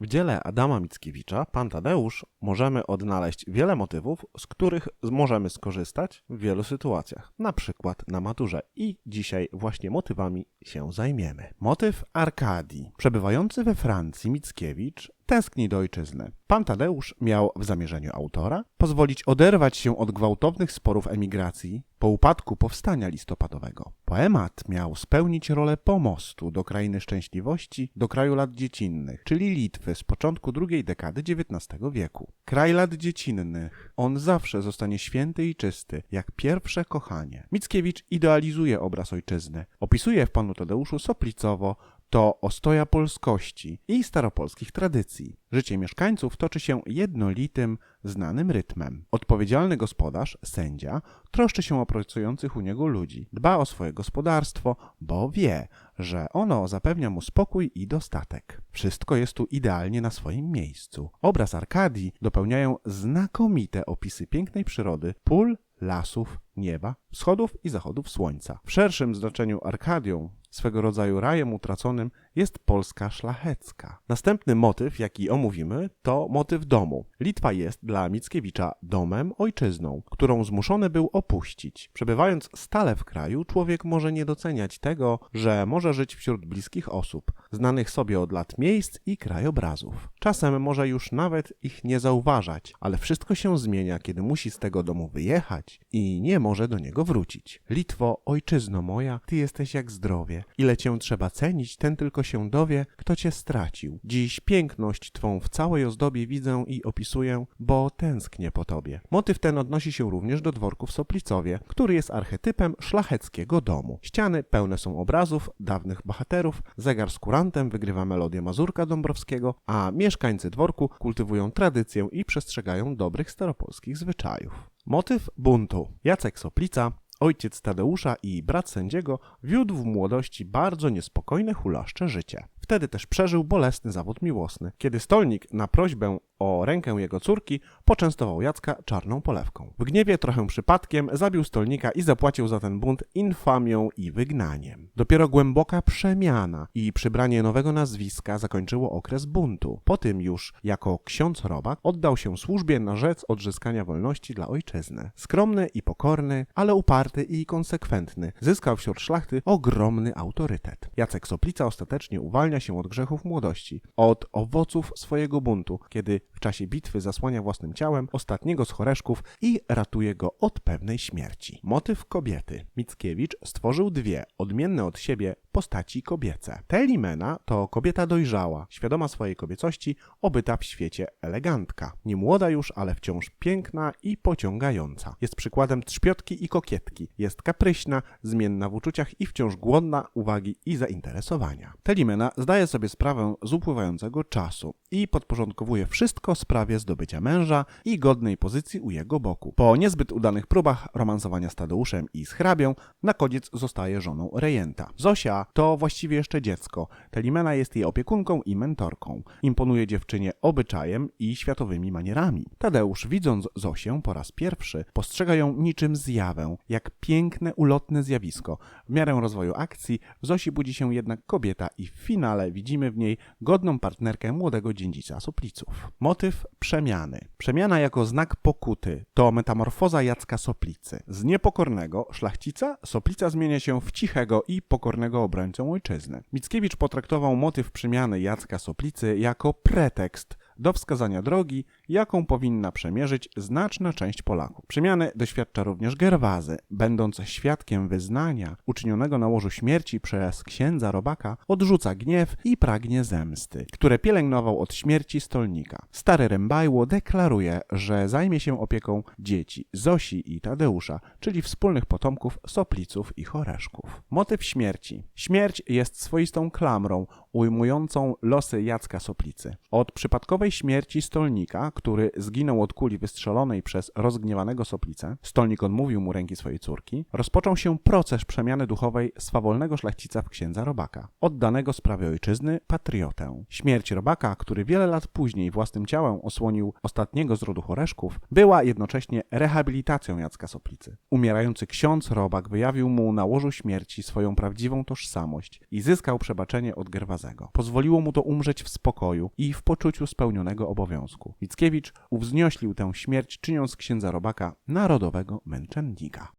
W dziele Adama Mickiewicza, Pan Tadeusz, możemy odnaleźć wiele motywów, z których możemy skorzystać w wielu sytuacjach, na przykład na maturze. I dzisiaj właśnie motywami się zajmiemy. Motyw Arkadii. Przebywający we Francji Mickiewicz tęskni do ojczyzny. Pan Tadeusz miał w zamierzeniu autora pozwolić oderwać się od gwałtownych sporów emigracji po upadku powstania listopadowego. Poemat miał spełnić rolę pomostu do krainy szczęśliwości, do kraju lat dziecinnych, czyli Litwy z początku drugiej dekady XIX wieku. Kraj lat dziecinnych, on zawsze zostanie święty i czysty, jak pierwsze kochanie. Mickiewicz idealizuje obraz ojczyzny. Opisuje w panu Tadeuszu Soplicowo to ostoja polskości i staropolskich tradycji. Życie mieszkańców toczy się jednolitym, znanym rytmem. Odpowiedzialny gospodarz, sędzia, troszczy się o pracujących u niego ludzi. Dba o swoje gospodarstwo, bo wie, że ono zapewnia mu spokój i dostatek. Wszystko jest tu idealnie na swoim miejscu. Obraz Arkadii dopełniają znakomite opisy pięknej przyrody, pól, lasów, nieba, wschodów i zachodów słońca. W szerszym znaczeniu Arkadią, swego rodzaju rajem utraconym, jest Polska szlachecka. Następny motyw, jaki omówimy, to motyw domu. Litwa jest dla Mickiewicza domem, ojczyzną, którą zmuszony był opuścić. Przebywając stale w kraju, człowiek może nie doceniać tego, że może żyć wśród bliskich osób, znanych sobie od lat miejsc i krajobrazów. Czasem może już nawet ich nie zauważać, ale wszystko się zmienia, kiedy musi z tego domu wyjechać i nie może do niego wrócić. Litwo, ojczyzno moja, ty jesteś jak zdrowie. Ile cię trzeba cenić, ten tylko się dowie, kto cię stracił. Dziś piękność twą w całej ozdobie widzę i opisuję, bo tęsknię po tobie. Motyw ten odnosi się również do dworku w Soplicowie, który jest archetypem szlacheckiego domu. Ściany pełne są obrazów dawnych bohaterów, zegar z kurantem wygrywa melodię Mazurka Dąbrowskiego, a mieszkańcy dworku kultywują tradycję i przestrzegają dobrych staropolskich zwyczajów. Motyw buntu. Jacek Soplica Ojciec Tadeusza i brat sędziego wiódł w młodości bardzo niespokojne, hulaszcze życie. Wtedy też przeżył bolesny zawód miłosny, kiedy stolnik na prośbę o rękę jego córki poczęstował Jacka czarną polewką. W gniewie trochę przypadkiem zabił stolnika i zapłacił za ten bunt infamią i wygnaniem. Dopiero głęboka przemiana i przybranie nowego nazwiska zakończyło okres buntu. Po tym już jako ksiądz robak oddał się służbie na rzecz odzyskania wolności dla ojczyzny. Skromny i pokorny, ale uparty i konsekwentny, zyskał wśród szlachty ogromny autorytet. Jacek Soplica ostatecznie uwalnia się od grzechów młodości, od owoców swojego buntu, kiedy w czasie bitwy zasłania własnym ciałem ostatniego z choreszków i ratuje go od pewnej śmierci. Motyw kobiety. Mickiewicz stworzył dwie, odmienne od siebie, postaci kobiece. Telimena to kobieta dojrzała, świadoma swojej kobiecości, obyta w świecie elegantka. Nie młoda już, ale wciąż piękna i pociągająca. Jest przykładem trzpiotki i kokietki. Jest kapryśna, zmienna w uczuciach i wciąż głodna uwagi i zainteresowania. Telimena zdaje sobie sprawę z upływającego czasu i podporządkowuje wszystko sprawie zdobycia męża i godnej pozycji u jego boku. Po niezbyt udanych próbach romansowania z Tadeuszem i z hrabią, na koniec zostaje żoną rejenta. Zosia to właściwie jeszcze dziecko. Telimena jest jej opiekunką i mentorką. Imponuje dziewczynie obyczajem i światowymi manierami. Tadeusz, widząc Zosię po raz pierwszy, postrzega ją niczym zjawę, jak piękne, ulotne zjawisko. W miarę rozwoju akcji w Zosi budzi się jednak kobieta i w finale widzimy w niej godną partnerkę młodego dziedzica Sopliców. Motyw przemiany. Przemiana jako znak pokuty to metamorfoza Jacka Soplicy. Z niepokornego szlachcica Soplica zmienia się w cichego i pokornego obrońcę ojczyzny. Mickiewicz potraktował motyw przemiany Jacka Soplicy jako pretekst do wskazania drogi, jaką powinna przemierzyć znaczna część Polaków. Przemiany doświadcza również Gerwazy, będąc świadkiem wyznania uczynionego na łożu śmierci przez księdza robaka, odrzuca gniew i pragnie zemsty, które pielęgnował od śmierci stolnika. Stary Rębajło deklaruje, że zajmie się opieką dzieci Zosi i Tadeusza, czyli wspólnych potomków Sopliców i Choreszków. Motyw śmierci. Śmierć jest swoistą klamrą ujmującą losy Jacka Soplicy. Od przypadkowej przypadkowej śmierci stolnika, który zginął od kuli wystrzelonej przez rozgniewanego Soplicę, stolnik odmówił mu ręki swojej córki, rozpoczął się proces przemiany duchowej swawolnego szlachcica w księdza Robaka, oddanego sprawie ojczyzny, patriotę. Śmierć Robaka, który wiele lat później własnym ciałem osłonił ostatniego z rodu Horeszków, była jednocześnie rehabilitacją Jacka Soplicy. Umierający ksiądz Robak wyjawił mu na łożu śmierci swoją prawdziwą tożsamość i zyskał przebaczenie od Gerwazego. Pozwoliło mu to umrzeć w spokoju i w poczuciu spełnionego obowiązku. Mickiewicz uwznioślił tę śmierć, czyniąc księdza Robaka narodowego męczennika.